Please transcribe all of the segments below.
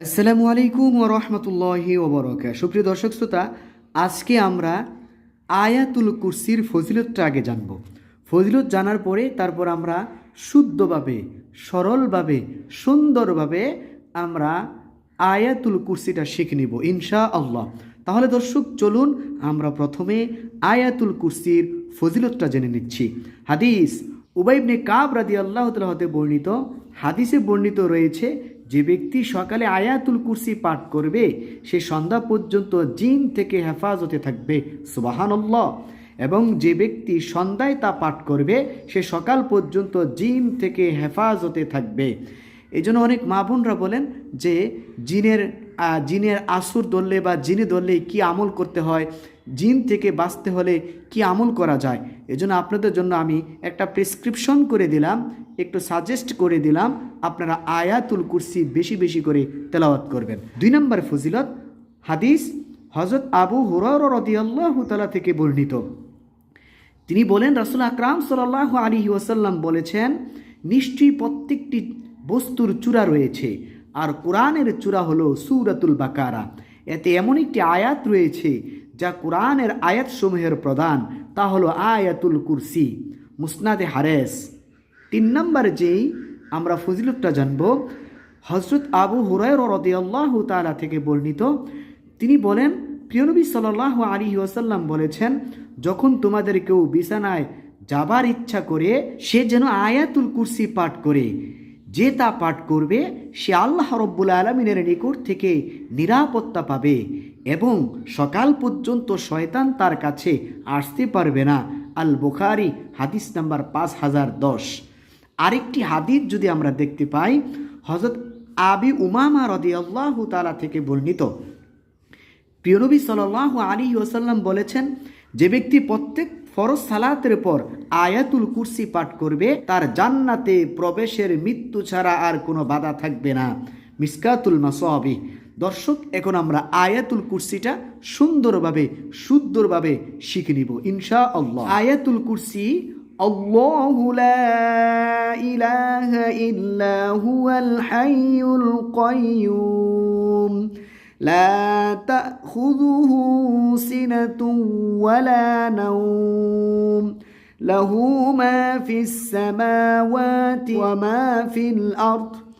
আসসালামু আলাইকুম ও রহমতুল্লাহি ওবরকা সুপ্রিয় দর্শক শ্রোতা, আজকে আমরা আয়াতুল কুরসির ফজিলতটা আগে জানব। ফজিলত জানার পরে তারপর আমরা শুদ্ধভাবে, সরলভাবে, সুন্দরভাবে আমরা আয়াতুল কুরসিটা শিখে নিব ইনশা আল্লাহ তাহলে দর্শক, চলুন আমরা প্রথমে আয়াতুল কুরসির ফজিলতটা জেনে নিচ্ছি। হাদিস উবাইবনে কাব রাদি আল্লাহ হতে বর্ণিত, হাদিসে বর্ণিত রয়েছে যে ব্যক্তি সকালে আয়াতুল কুরসি পাঠ করবে, সে সন্ধ্যা পর্যন্ত জিন থেকে হেফাজতে থাকবে, সুবাহানল্লাহ। এবং যে ব্যক্তি সন্ধ্যায় তা পাঠ করবে, সে সকাল পর্যন্ত জিন থেকে হেফাজতে থাকবে। এই জন্য অনেক মা বোনরা বলেন যে, জিনের জিনের আসুর ধরলে বা জিনে ধরলে কি আমল করতে হয়? জিন থেকে বাঁচতে হলে কি আমল করা যায়? এজন্য আপনাদের জন্য আমি একটা প্রেসক্রিপশন করে দিলাম, একটু সাজেস্ট করে দিলাম, আপনারা আয়াতুল কুরসি বেশি বেশি করে তেলাওয়াত করবেন। দুই নম্বর ফজিলত, হাদিস হজরত আবু হুরর রদিয়াল্লাহ তালা থেকে বর্ণিত। তিনি বলেন, রাসুল আকরাম সাল্লাহ আলী ওয়াসাল্লাম বলেছেন, নিশ্চয়ই প্রত্যেকটি বস্তুর চূড়া রয়েছে, আর কোরআনের চূড়া হলো সুরাতুল বাকারা। এতে এমন একটি আয়াত রয়েছে যা কোরআনের আয়াতসমূহের প্রধান, তা হলো আয়াতুল কুরসি, মুসনাদে হারেস। তিন নম্বর যেই আমরা ফজিলতটা জানব হজরত আবু হুরায়র রদিয়াল্লাহ তালা থেকে বর্ণিত, তিনি বলেন প্রিয়নবী সাল্লাহ আলী ওয়াসাল্লাম বলেছেন, যখন তোমাদের কেউ বিছানায় যাবার ইচ্ছা করে, সে যেন আয়াতুল কুরসি পাঠ করে। যে তা পাঠ করবে, সে আল্লাহ রব্বুল আলমিনের নিকট থেকে নিরাপত্তা পাবে। এবং সকাল পর্যন্ত শয়তান তার কাছে আসতে পারবে না। আল বুখারি, হাদিস নাম্বার পাঁচ হাজার দশ। আরেকটি হাদিস যদি আমরা দেখতে পাই হজরত আবি উমামা রদি আল্লাহ তালা থেকে বর্ণিত। প্রিয়নবী সাল্লাহ আলী ওসাল্লাম বলেছেন, যে ব্যক্তি প্রত্যেক ফরজ সালাতের পর আয়াতুল কুরসি পাঠ করবে, তার জান্নাতে প্রবেশের মৃত্যু ছাড়া আর কোনো বাধা থাকবে না। মিসকাতুল মাসবি দর্শক এখন আমরা আয়াতুল কুরসিটা সুন্দরভাবে সুন্দরভাবে শিখে নিব ইনশা আল্লাহ আয়াতুল কুরসি الله لا إله إلا هو الحي القيوم لا تأخذه سنة ولا نوم له ما في السماوات وما في الأرض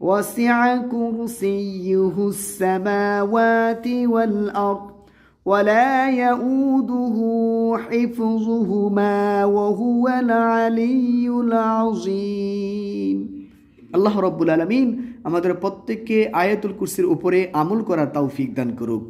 وسع كرسيه السماوات والأرض ولا يؤوده حفظهما وهو العلي العظيم আল্লাহ রব্বুল আলমিন আমাদের প্রত্যেককে আয়াতুল কুরসির উপরে আমল করার তৌফিক দান করুক